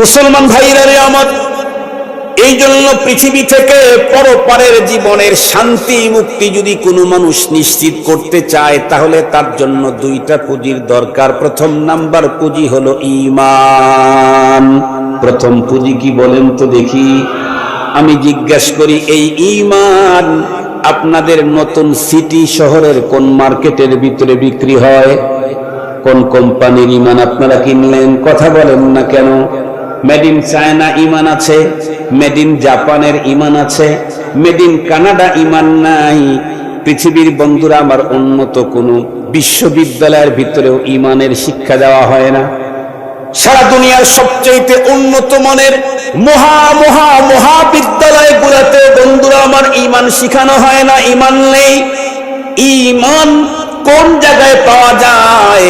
মুসলমান ভাইরা রে আমার এই জন্য পৃথিবী থেকে পরপারের জীবনের শান্তি মুক্তি যদি কোনো মানুষ নিশ্চিত করতে চায়, তাহলে তার জন্য দুইটা পুঁজির দরকার। প্রথম নাম্বার পুঁজি হলো ঈমান। প্রথম পুঁজি কি বলেন তো দেখি। আমি জিজ্ঞাসা করি, এই ঈমান আপনাদের নতুন সিটি শহরের কোন মার্কেটের ভিতরে বিক্রি হয়? কোন কোম্পানির ইমান আপনারা কিনলেন? কথা বলেন না কেন? মেড ইন চায়না ইমান আছে মেড ইন জাপানের ইমান আছে মেড ইন কানাডা ইমান নাই। পৃথিবীর বন্ধুরা, আমার উন্নত কোনো বিশ্ববিদ্যালয়ের ভিতরেও ইমানের শিক্ষা দেওয়া হয় না। সারা দুনিয়ার সবচেয়ে উন্নত মানের মহা মহা মহাবিদ্যালয় গুলাতে বন্ধুরা, আমার ইমান শিখানো হয় না, ইমান নেই। ইমান কোন জায়গায় পাওয়া যায়?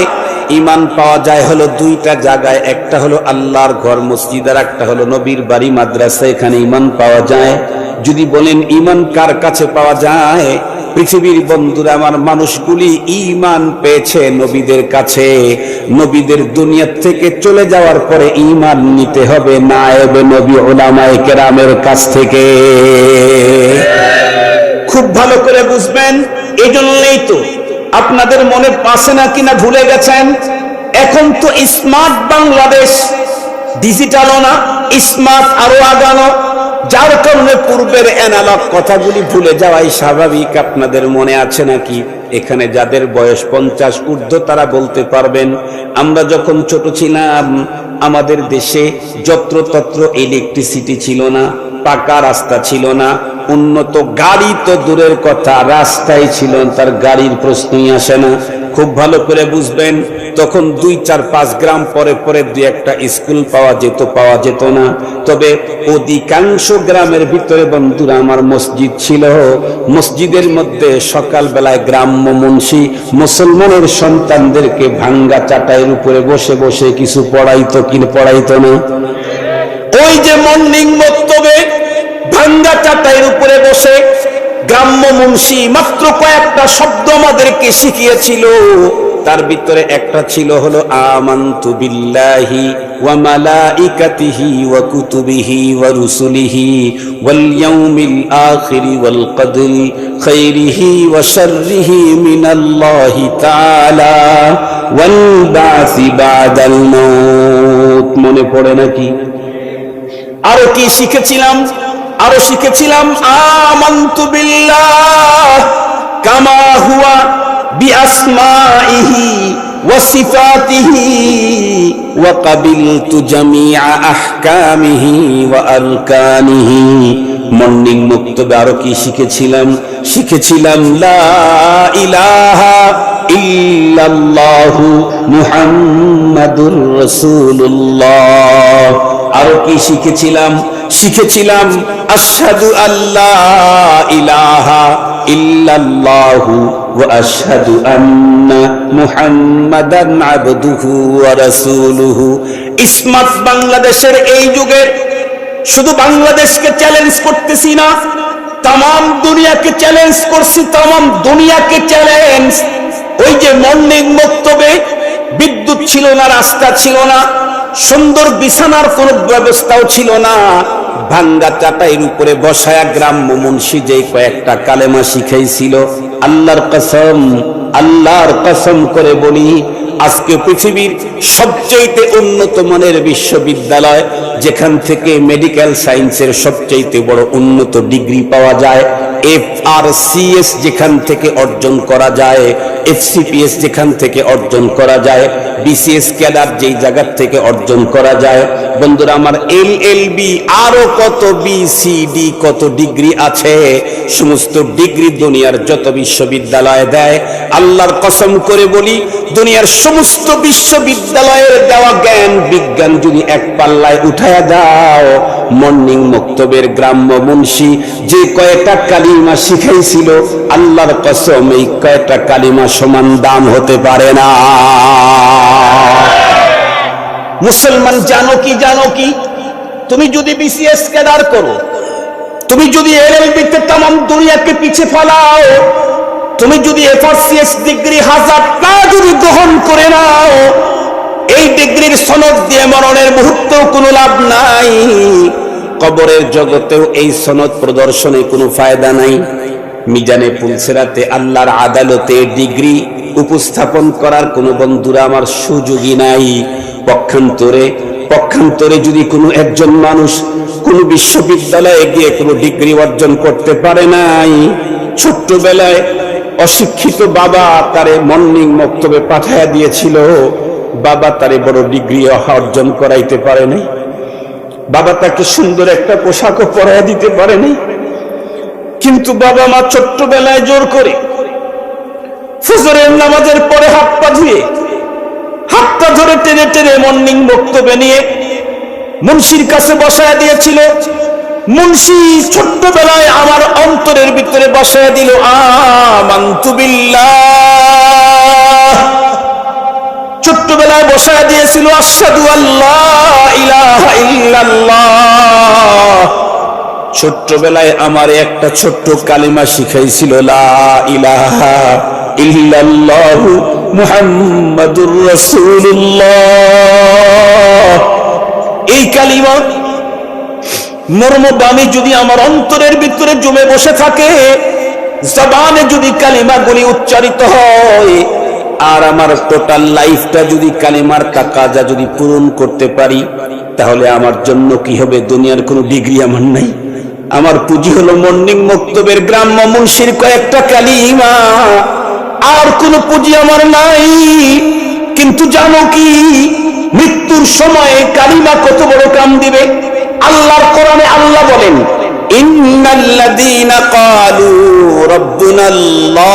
ইমান পাওয়া যায় হলো দুইটা জায়গায়। একটা হলো আল্লাহর ঘর মসজিদ আর একটা হলো নবীর বাড়ি মাদ্রাসা। এখানে ইমান পাওয়া যায়। যদি বলেন ইমান কার কাছে পাওয়া যায়? পৃথিবীর বন্ধুরা, আমার মানুষগুলি ইমান পেয়েছে নবীদের কাছে। নবীদের দুনিয়া থেকে চলে যাওয়ার পরে ইমান নিতে হবে নায়েবে নবী ওলামায়ে কেরামের কাছ থেকে। খুব ভালো করে বুঝবেন এই জন্যই তো আপনাদের মনে পাশে না কিনা ভুলে গেছেন? এখন তো স্মার্ট বাংলাদেশ ডিজিটালও না, স্মার্ট আরও আগানো। যার কারণে পূর্বের অ্যানালগ কথাগুলি ভুলে যাওয়াই স্বাভাবিক। আপনাদের মনে আছে নাকি? এখানে যাদের বয়স পঞ্চাশ, ঊর্ধ্ব তারা বলতে পারবেন, আমরা যখন ছোট ছিলাম, আমাদের দেশে যত্রতত্র ইলেকট্রিসিটি ছিল না। পাকা রাস্তা ছিল না, উন্নত গাড়ি তো দূরের কথা রাস্তায় ছিল তার গাড়ির প্রশ্নই আসে না। খুব ভালো করে বুঝবেন, তখন দুই, চার, পাঁচ গ্রাম পরে পরে দুই একটা স্কুল পাওয়া যেত পাওয়া যেত না। তবে অধিকাংশ গ্রামের ভিতরে বন্ধুরা, আমার মসজিদ ছিল, মসজিদের মধ্যে সকাল বেলায় গ্রাম্য মুন্সি মুসলমানের সন্তানদেরকে ভাঙ্গা চাটাইয়ের উপরে বসে বসে কিছু পড়াইতো কি পড়াইতো না। ওই যে মর্নিং বক্তব্যে ভাঙ্গা চাটাইয়ের উপরে বসে গ্রাম্য মুন্সি মাত্র কয়েকটা শব্দ আমাদেরকে শিখিয়েছিল। তার ভিতরে একটা ছিল হলো, আমান্তু বিল্লাহি ওয়া মালাইকাতিহি ওয়া কুতুবিহি ওয়া রুসুলিহি ওয়াল ইয়াউমিল আখিরি ওয়াল কদরি খাইরিহি ওয়া শাররিহি মিনাল্লাহি তাআলা ওয়াল বাসি বাদাল মাউত। মনে পড়ে নাকি? আরও কি শিখেছিলাম? আরও শিখেছিলাম, আমান্তু বিল্লাহ কামা হুয়া বিআসমাইহি ওয়া সিফাতিহি ওয়া কাবিলতু জামিআ আহকামিহি ওয়া আরকানিহি। মর্নিং মুক্তবে আরও কি শিখেছিলাম? শিখেছিলাম, লা ইলাহা ইল্লাল্লাহু মুহাম্মাদুর রাসূলুল্লাহ। আরও কি শিখেছিলাম? শিখেছিলাম, আশহাদু আল্লাহ ইলাহা ইল্লাল্লাহু ওয়া আশহাদু আন্না মুহাম্মাদান স্মার্ট বাংলাদেশের এই যুগে শুধু বাংলাদেশকে চ্যালেঞ্জ করতেছি না তাম দুনিয়াকে চ্যালেঞ্জ করছি তাম দুনিয়াকে চ্যালেঞ্জ ওই যে মর্নিং বক্তব্যে বিদ্যুৎ ছিল না, রাস্তা ছিল না সুন্দর বিছানার কোন ব্যবস্থাও ছিল না। ভাঙ্গা চাটাইয়ের উপরে বসায়া গ্রাম মুন্সি যে কয়েকটা কালেমা শিখাইছিল, আল্লাহর কসম আল্লাহর কসম করে বলি, আজকে পৃথিবীর সবচেয়ে উন্নত মানের বিশ্ববিদ্যালয়, যেখান থেকে মেডিকেল সায়েন্সের সবচেয়ে বড় উন্নত ডিগ্রি পাওয়া যায় এফ আর সিএস যেখান থেকে অর্জন করা যায়, এফসিপিএস যেখান থেকে অর্জন করা যায়, বিসিএস ক্যাডার যেই জায়গার থেকে অর্জন করা যায়। বন্ধুরা, আমার এল এল বি আরও কত বিসিডি, কত ডিগ্রি আছে? সমস্ত ডিগ্রি দুনিয়ার যত বিশ্ববিদ্যালয় দেয়, আল্লাহর কসম করে বলি, দুনিয়ার সমস্ত বিশ্ববিদ্যালয়ের দেওয়া জ্ঞান, বিজ্ঞান যদি এক পাল্লায় উঠায়া দাও মর্নিং মক্তবের গ্রাম্য মুন্সি, যে কয়েকটা কালিমা শিখাইছিল, আল্লাহর কসম, এই কয়েকটা কালিমা সমান দাম হতে পারে না। মুসলমান, জানো কি জানো কি? তুমি যদি বিসিএস কেদার করো, তুমি যদি এলএলবিতে তাম দুনিয়াকে পিছে ফেলাও, তুমি যদি এফআরসিএস ডিগ্রি হাজারটা যদি গ্রহণ করে নাও এই ডিগ্রির সনদ দিয়ে মরণের মুহূর্তেও কোনো লাভ নাই। কবরের জগতেও এই সনদ প্রদর্শনে কোনো ফায়দা নাই। মিজানে পুলসেরাতে আল্লাহর আদালতে ডিগ্রি উপস্থাপন করার কোনো বন্ধুরা আমার সুযোগই নাই। পক্ষান্তরে পক্ষান্তরে যদি কোনো একজন মানুষ কোনো বিশ্ববিদ্যালয়ে গিয়ে কোনো ডিগ্রি অর্জন করতে পারে নাই, ছোট্টবেলায় অশিক্ষিত বাবা তারে মর্নিং মক্তবে পাঠাইয়া দিয়েছিল। বাবা তারে বড় ডিগ্রি অর্জন করাইতে পারে নাই বাবা তাকে সুন্দর একটা পোশাকও পরাইয়া দিতে পারে নাই কিন্তু বাবা মা ছোট্টবেলায় জোর করে ফজরের নামাজের পরে হাত পা ধুয়ে হাতটা ধরে টেনে টেনে মর্নিং বক্তব্য নিয়ে মুন্সির কাছে বসায় দিয়েছিল। মুন্সি ছোট্টবেলায় আমার অন্তরের ভিতরে বসায় দিল, আমান্তু বিল্লাহ। ছোট্টবেলায় বসায় দিয়েছিল আসাদু আল্লাহ ছোট্টবেলায় আমার একটা ছোট্ট কালিমা শিখাইছিল এই কালিমা মর্মবাণী যদি আমার অন্তরের ভিতরে জমে বসে থাকে, জবানে যদি কালিমাগুলি উচ্চারিত হয় আর আমার টোটাল লাইফটা যদি কালিমার কাকাজা যদি পূরণ করতে পারি, তাহলে আমার জন্য কি হবে? দুনিয়ার কোনো ডিগ্রি আমার নাই। আমার পুঁজি হলো মর্নিং মক্তবের গ্রাম্য মুন্সির কয়েকটা কালিমা। আর কোনো পুঁজি আমার নাই। কিন্তু জানো কি? মৃত্যুর সময়ে কালিমা কত বড় কাম দিবে? আল্লাহর কোরআনে আল্লাহ বলেন, ইন্নাল্লাযীনা ক্বালু রাব্বুনাল্লাহ।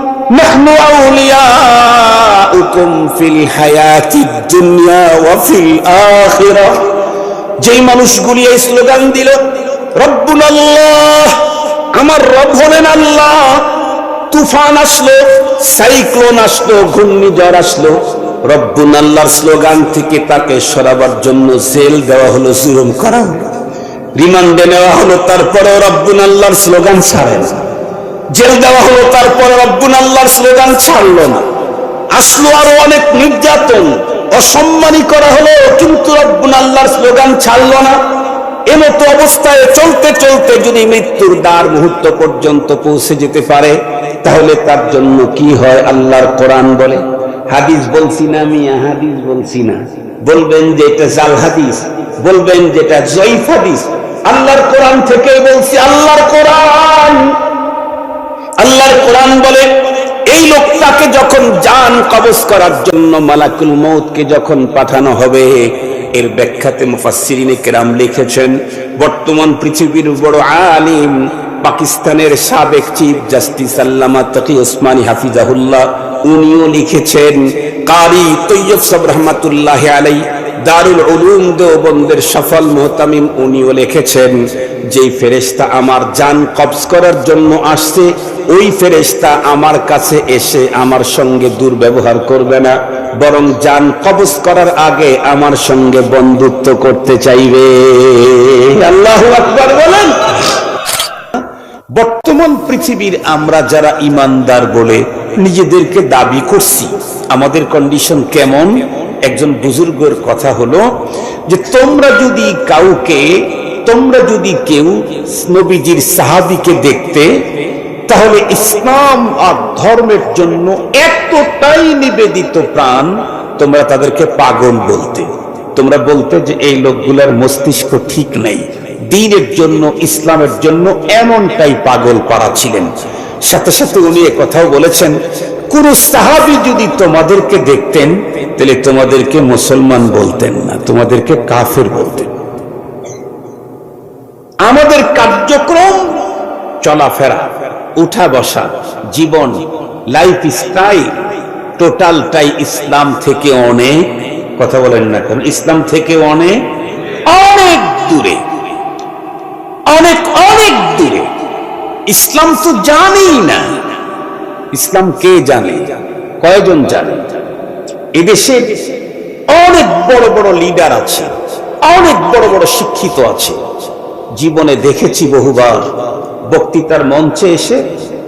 নাহনু আউলিয়াউকুম ফিল হায়াতিদ দুনিয়া ওয়া ফিল যেই মানুষগুলি এই স্লোগান দিল রব্বুল আল্লাহ, আমার রব হলেন আল্লাহ। তুফান আসলো, সাইক্লোন আসলো, ঘূর্ণিঝড় আসলো। রব্বুল আল্লাহর স্লোগান থেকে তাকে সরাবার জন্য জেল দেওয়া হলো, জুলুম করা হলো। রিমান্ডে নেওয়া হলো, তারপরেও রব্বুল আল্লাহর স্লোগান ছাড়ে না। জেল দেওয়া হলো, তারপরে রব্বুল আল্লাহর স্লোগান ছাড়লো না। আসলো আরও অনেক নির্যাতন, অসম্মানী করা হলো, কিন্তু রব্বুল আল্লাহর স্লোগান ছাড়লো না। এমতো অবস্থায় চলতে চলতে যদি মৃত্যুর দ্বার মুহূর্ত পর্যন্ত পৌঁছে যেতে পারে, তাহলে তার জন্য কি হয় আল্লাহর কোরআন বলে? হাদিস বলছি না মিয়া, হাদিস বলছি না। বলবেন যে এটা জাল হাদিস, বলবেন যেটা জয়ীফ হাদিস। আল্লাহর কোরআন থেকে বলছি, আল্লাহর কোরআন। আল্লাহর কোরআন বলে, এই লোকটাকে যখন জান কবজ করার জন্য মালাকুল মৌতকে যখন পাঠানো হবে, এর ব্যাখ্যাতে মুফাসসিরিনে কেরাম লিখেছেন, বর্তমান পৃথিবীর বড় আলিম, পাকিস্তানের সাবেক চিফ জাস্টিস আল্লামা তকি ওসমানী হাফিজাহুল্লাহ, উনিও লিখেছেন, কারি তৈয়ব সব রহমাতুল্লাহ আলাই দারুল উলুম দেওবন্দের সফল মোহতামিম উনিও লিখেছেন, যেই ফেরেশতা আমার জান কবজ করার জন্য আসছে, ওই ফেরেশতা আমার কাছে এসে আমার সঙ্গে দুর্ব্যবহার করবে না, বরং জান কবজ করার আগে আমার সঙ্গে বন্ধুত্ব করতে চাইবে। আল্লাহু আকবার বলেন। বর্তমান পৃথিবীর আমরা যারা ইমানদার বলে নিজেদেরকে দাবি করছি, আমাদের কন্ডিশন কেমন? একজন বুজুর্গের কথা হলো যে তোমরা যদি কাউকে, তোমরা যদি কেউ নবীজির সাহাবিকে দেখতে, তাহলে ইসলাম আর ধর্মের জন্য এতটাই নিবেদিত প্রাণ তোমরা তাদেরকে পাগল বলতে। তোমরা বলতে যে এই লোকগুলার মস্তিষ্ক ঠিক নেই। দিনের জন্য, ইসলামের জন্য এমনটাই পাগল পারা ছিলেন। সাথে সাথে উনি কথাও বলেছেন কোন সাহাবি যদি তোমাদেরকে দেখতেন, তাহলে তোমাদেরকে মুসলমান বলতেন না, তোমাদেরকে কাফের বলতেন। আমাদের কার্যক্রম চলাফেরা, উঠা বসা, জীবন লাইফ স্টাইল টোটালটাই ইসলাম থেকে অনেক, কথা বলেন না কেন, ইসলাম থেকে অনেক অনেক দূরে, অনেক অনেক দূরে। ইসলাম তো জানেই না। ইসলাম কে জানে? কয়জন জানে? এদেশে অনেক বড় বড় লিডার আছে, অনেক বড় বড় শিক্ষিত আছে। জীবনে দেখেছি বহুবার বক্তৃতার মঞ্চে এসে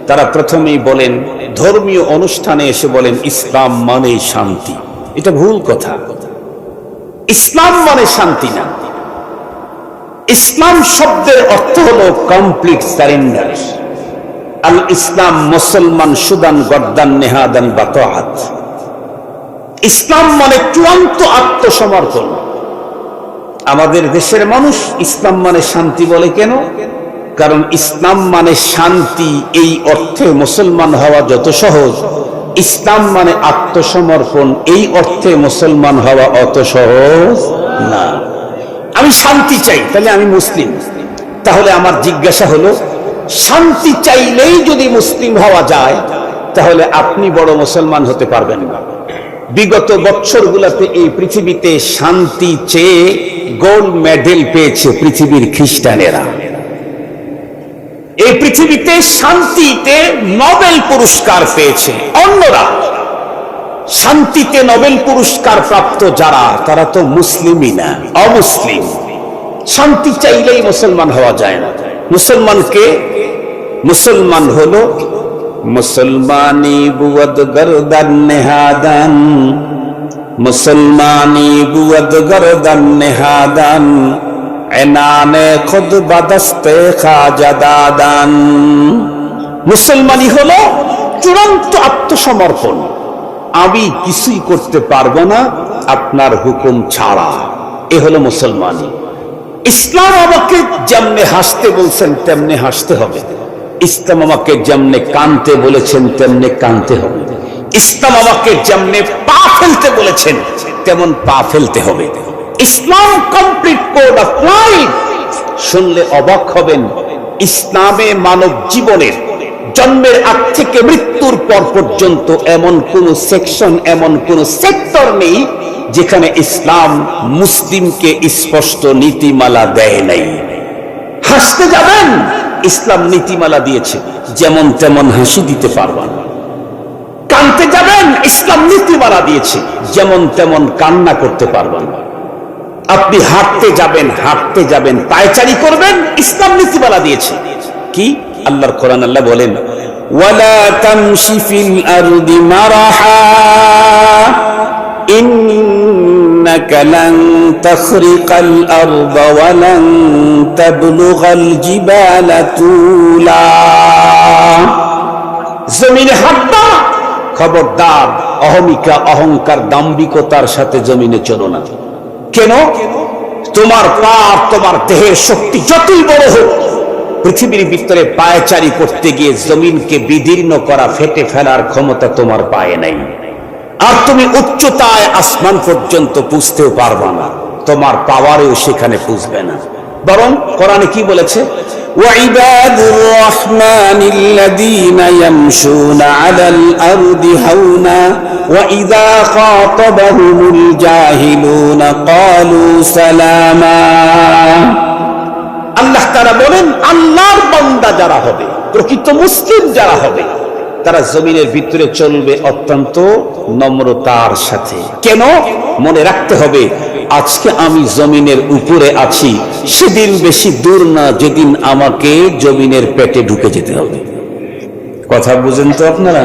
তারা প্রথমেই বলেন, ধর্মীয় অনুষ্ঠানে এসে বলেন, ইসলাম মানে শান্তি। এটা ভুল কথা। ইসলাম মানে শান্তি না। ইসলাম শব্দের অর্থ হলো কমপ্লিট সারেন্ডার আল ইসলাম মুসলমান সুদান গদ্দান নেহাদান বাতাহাত ইসলাম মানে চূড়ান্ত আত্মসমর্পণ। আমাদের দেশের মানুষ ইসলাম মানে শান্তি বলে কেন? কারণ ইসলাম মানে শান্তি, এই অর্থে মুসলমান হওয়া যত সহজ। ইসলাম মানে আত্মসমর্পণ, এই অর্থে মুসলমান হওয়া অত সহজ না। আমি শান্তি চাই, তাহলে আমি মুসলিম। তাহলে আমার জিজ্ঞাসা হলো শান্তি চাইলেই যদি মুসলিম হওয়া যায়, তাহলে আপনি বড় মুসলমান হতে পারবেন না। বিগত বছরগুলোতে এই পৃথিবীতে শান্তি চেয়ে গোল্ড মেডেল পেয়েছে পৃথিবীর খ্রিস্টানেরা। এই পৃথিবীতে শান্তিতে নোবেল পুরস্কার পেয়েছে অন্যরা। শান্তিতে নোবেল পুরস্কার প্রাপ্ত যারা, তারা তো মুসলিমই না, অমুসলিম। শান্তি চাইলেই মুসলমান হওয়া যায় না। মুসলমানকে মুসলমান হলো মুসলমানি বুয়দ গরদান নেহাদান। মুসলমানি বুয়দ গরদান নেহাদান। এনানে খুদ বাদস্তে খাজাদাদান মুসলমানি হলো চূড়ান্ত আত্মসমর্পণ। আমি কিছুই করতে পারব না আপনার হুকুম ছাড়া। এ হলো মুসলমানি। ইসলাম আমাকে যেমনে হাসতে বলছেন, তেমনি হাসতে হবে। ইসলাম আমাকে যেমনে কানতে বলেছেন, তেমনি কানতে হবে। ইসলাম আমাকে যেমনে পা ফেলতে বলেছেন, তেমন পা ফেলতে হবে। Islam complete code of life শুনলে অবাক হবেন, ইসলামে মানব জীবনের জন্মের আগ থেকে মৃত্যুর পর পর্যন্ত এমন কোন সেকশন এমন কোন সেক্টর নেই যেখানে ইসলাম মুসলিমকে স্পষ্ট নীতিমালা দেয় নাই। হাসতে যাবেন, ইসলাম নীতিমালা দিয়েছে, যেমন তেমন হাসি দিতে পারবেন। কানতে যাবেন, ইসলাম নীতিমালা দিয়েছে, যেমন তেমন কান্না করতে পারবেন। আপনি হাঁটতে যাবেন হাঁটতে যাবেন, পায়চারি করবেন, ইসলাম নীতিমালা দিয়েছে। কি? আল্লাহর কোরআন আল্লাহ বলেন, ওয়ালা মারাহা إنك لن تخرق الأرض ولن تبلغ الجبال طولا জমিনে হাঁটবা খবরদার অহমিকা অহংকার দাম্বিকতার সাথে জমিনে চলো না কেন তোমার পাপ তোমার দেহের শক্তি যতই বড় হোক পৃথিবীর ভিতরে পায়চারি করতে গিয়ে জমিনকে বিদীর্ণ করা ফেটে ফেলার ক্ষমতা তোমার পায়ে নাই আর তুমি উচ্চতায় আসমান পর্যন্ত পুষতেও পারবা না তোমার পাওয়ারেও সেখানে পুষবে না বরং কোরআনে কি বলেছে وعباد الرحمن الذين يمشون على الأرض هونا وإذا خاطبهم الجاهلون قالوا سلاما আল্লাহ তারা বলেন আল্লাহর বান্দা যারা হবে প্রকৃত মুসলিম যারা হবে তারা জমিনের ভিতরে চলবে অত্যন্ত নম্রতার সাথে। কেন? মনে রাখতে হবে, আজকে আমি জমিনের উপরে আছি, সেদিন বেশি দূর না, যেদিন আমাকে জমিনের পেটে ঢুকে যেতে হবে। কথা বুঝেন তো আপনারা?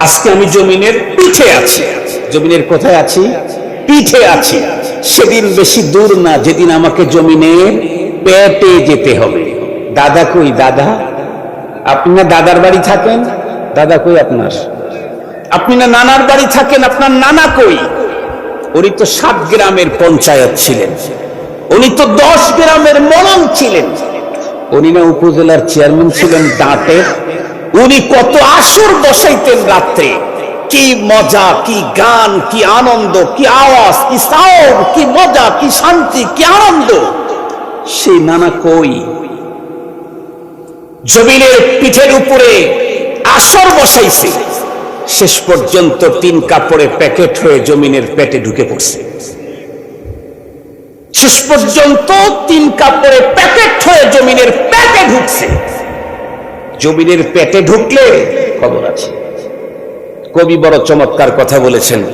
আজকে আমি জমিনের পিঠে আছি। জমিনের কোথায় আছি? পিঠে আছি। সেদিন বেশি দূর না, যেদিন আমাকে জমিনের পেটে যেতে হবে। দাদা কই, দাদা? আপনি না দাদার বাড়ি থাকেন? দাদা কই আপনার? আপনি না নানার বাড়ি থাকেন, আপনার নানা কই? উনি তো সাত গ্রামের পঞ্চায়েত ছিলেন। উনি তো দশ গ্রামের মলম ছিলেন। উনি না উপজেলার চেয়ারম্যান ছিলেন দাঁতে। উনি কত আসর বসাইতেন রাত্রে। কি মজা, কি গান, কি আনন্দ, কি আওয়াজ, কি সাউন্ড কি মজা, কি শান্তি, কি আনন্দ। সেই নানা কই? জমিনের পিঠের উপরে আসর বসাইছে। শেষ পর্যন্ত তিন কাপড়ে প্যাকেট হয়ে জমিনের পেটে ঢুকে পড়ছে। শেষ পর্যন্ত তিন কাপড়ে প্যাকেট হয়ে জমিনের পেটে ঢুকছে। জমিনের পেটে ঢুকলে খবর আছে। কবি বড় চমৎকার কথা বলেছেন।